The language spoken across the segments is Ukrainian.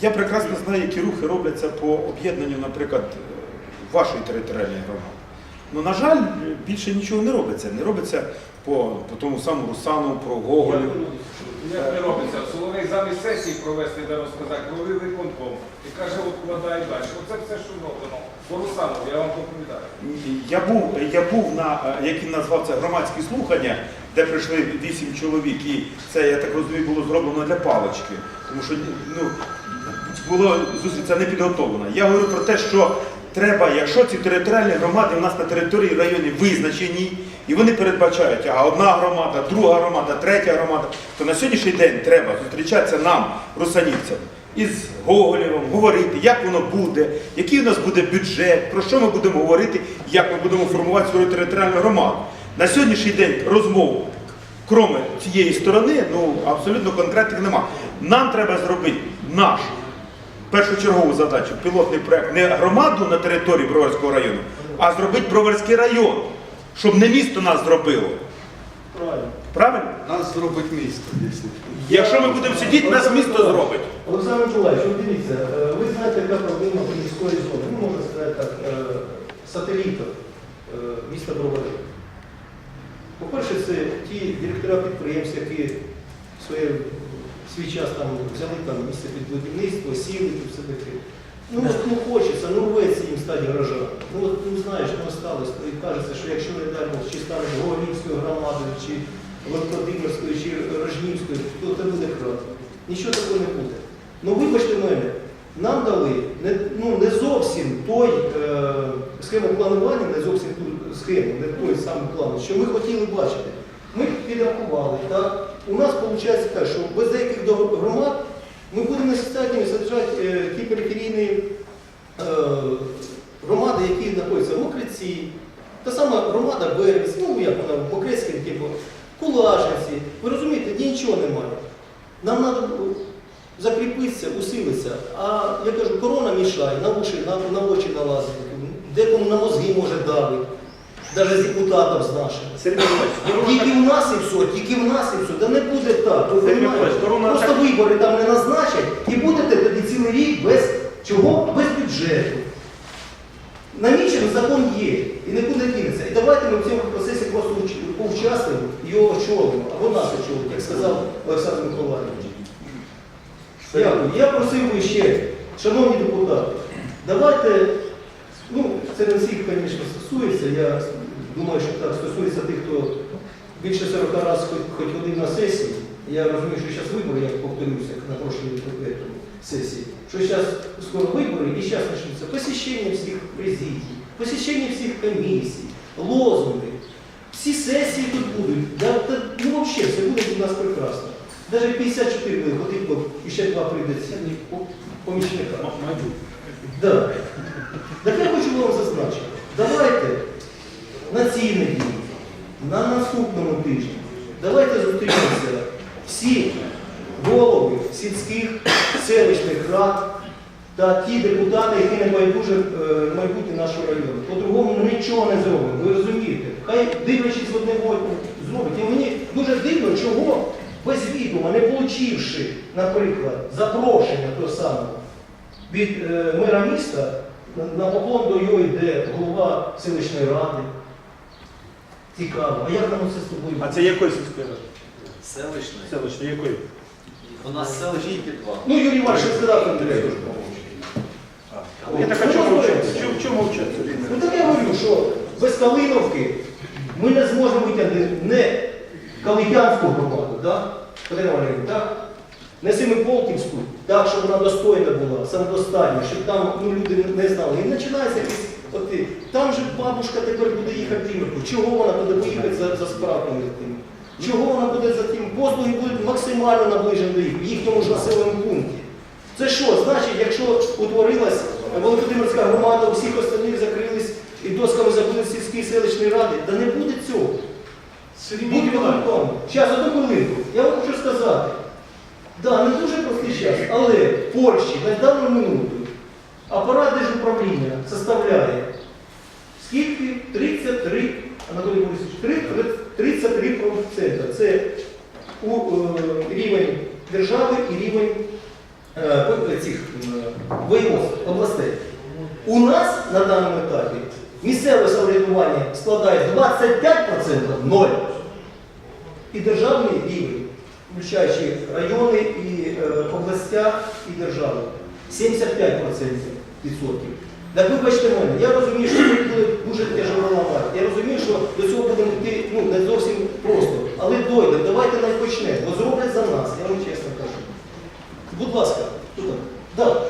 Я прекрасно знаю, які рухи робляться по об'єднанню, наприклад, вашої територіальної громади. Ну, на жаль, більше нічого не робиться. Не робиться по, по тому самому Русану, про Гоголю. Як не робиться? Соловей замість сесії провести, де розказати, провів виконком. І каже, от вкладає далі. Оце все, що зроблено. По Русанову, я вам доповідаю. Я був, я був на, як він назвав це, громадські слухання, де прийшли вісім чоловік, і це, я так розумію, було зроблено для палички. Тому що ну, було зустріч не підготовлено. Я говорю про те, що треба, якщо ці територіальні громади у нас на території районів визначені, і вони передбачають, а одна громада, друга громада, третя громада, то на сьогоднішній день треба зустрічатися нам, русанівцям, із Гоголєвим, говорити, як воно буде, який у нас буде бюджет, про що ми будемо говорити, як ми будемо формувати свою територіальну громаду. На сьогоднішній день розмов, крім цієї сторони, ну абсолютно конкретних нема. Нам треба зробити наш першочергову задачу, пілотний проект, не громаду на території Броварського району, а зробити Броварський район, щоб не місто нас зробило. Правильно. Правильно? Нас зробить місто, якщо. Якщо ми будемо сидіти, нас місто зробить. Олександр Миколаївич, от дивіться, е, ви знаєте, яка проблема міської зони, ну можна сказати так, е, сателітів е, міста Бровари. По-перше, це ті директора підприємств, які свій час там взяли там місце під будівництво, сіли і все таке. Ну, ну хочеться, ну рветься їм стати гаража. Ну от, ну знаєш, ну осталось. І кажеться, що якщо не дай Бог, чи стануть Гоголівською громадою, чи Великодимирською, чи Рожнівською, то це буде кратко. Нічого такого не буде. Ну вибачте мене, нам дали не, ну, не зовсім той е, схему планування, не зовсім ту схему, не той самий план, що ми хотіли бачити. Ми підрахували, так? У нас виходить так, що без деяких громад ми будемо не состоянні саджати е, ті периферійні е, громади, які знаходяться в Мокриці, та сама громада Берез, ну як вона, Мокрецька, типу, Кулашинці. Ви розумієте, нічого немає. Нам треба закріпитися, усилитися. А я кажу, корона мішає, на уші, на, на очі налазить, декому на мозги може давити, навіть з депутатів з наших. Сергій Миколаївич, Тільки в нас і все, тільки в нас і все. Да не буде так. ви Сергій розумієте? Корона Просто так- вибори там не назначать і будете тоді цілий рік без чого? Без бюджету. Намічений закон є і не буде дінеться. І давайте ми в цьому процесі просто уч- поучаствуємо і його очолимо, або нас очолимо, як сказав Олександр Миколаївич. Дякую. Я просив би ще, шановні депутати, давайте, це не всіх, звісно, стосується. Я думаю, що так стосується тих, хто більше 40 разів хоч, ходив на сесії. Я розумію, що зараз вибори, я повторюся на прошлій сесії, що зараз скоро вибори і зараз почнеться посещення всіх президій, посещення всіх комісій, лозунги. Всі сесії тут будуть. Да, та, ну, взагалі, все буде у нас прекрасно. Навіть 54 буде ходити, бо ще два прийдеться по- помічника. Да. Так я хочу вам зазначити. Давайте на цій неділі, на наступному тижні, давайте зустрінемося всі голови сільських селищних рад та ті депутати, які не байдуже е, майбутнє нашого району. По-другому ми нічого не зробимо. Ви розумієте? Хай дивлячись в одне око зробить. І мені дуже дивно, чого відома, не получивши, наприклад, запрошення того самого від е, мера міста, на, поклон до його йде голова селищної ради. Цікаво. А як нам це з тобою? А це якої сільської ради? Селищної. Селищної якої? У нас селищні два. Ну, Юрій Іванович, сказав, що треба Я так а чому мовчати? Чому- Чому мовчати? Ну так я говорю, що без Калиновки ми не зможемо витягнути не Калитянську громаду, да? Катерина Валерійовна, так? Не Семиполківську, так, щоб вона достойна була, самодостатня, щоб там ну, люди не знали. І починається якийсь, от, там же бабушка тепер буде їхати Дімерку. Чого вона буде поїхати за, за справками тим? Чого вона буде за тим? Послуги будуть максимально наближені до їх, в їхньому ж населеному пункті. Це що? Значить, якщо утворилась Володимирська громада, у всіх остальних закрились і досками забули сільські селищні ради, да не буде цього. Будь виконком. Зараз одну хвилинку. Я вам хочу сказати. Да, не дуже простий час, але в Польщі на дану минуту апарат держуправління составляє скільки? 33, Анатолій Борисович, 33 Це у, е, рівень держави і рівень е, цих воєводств, областей. У нас на даному етапі місцеве самоврядування складає 25% ноль. І державний рівень, включаючи райони і е, областя і державу, 75% відсотків. Так вибачте мене, я розумію, що ми були дуже тяжело ламати. Я розумію, що до цього будемо йти ну, не зовсім просто. Але дойде, давайте почнемо, бо зроблять за нас, я вам чесно кажу. Будь ласка, туди. Да.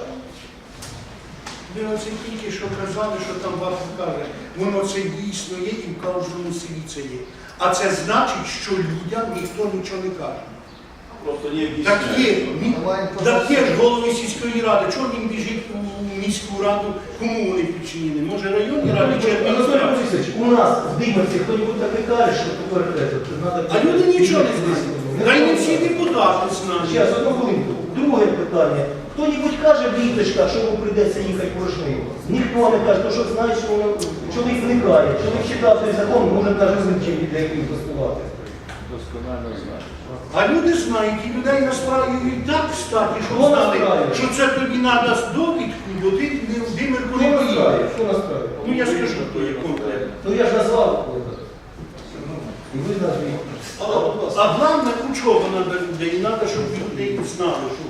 Ви оце тільки що казали, що там бабка каже, воно це дійсно є і в кожному селі це є. А це значить, що людям ніхто нічого не каже. Просто якісь... Так є, ні- так є ж голови сільської ради, чого він біжить у міську раду, кому вони підчинені? Може районній раді чи Анатолій адміністрації? Борисович, у нас в Димерці хто-нибудь таке каже, що тепер треба. А люди нічого не знають. Та й не всі депутати знають. Зараз, одну хвилинку. Друге питання. Хто-нибудь каже в Віточках, що йому прийдеться їхати порожнею? Ніхто не каже, тому що знає, що воно чоловік зникає. Чоловік читав цей закон, може навіть з ним для яким постувати. Досконально знають. А люди знають, і людей насправді і так статі, що Хто знали, що це тобі треба з довідку, бо ти не в Димирку Хто не нас Хто нас? Ну я скажу, то є конкретно. Ну я ж назвав. І ви назвіть. А, а головне, учоба треба людей, треба, щоб люди знали, що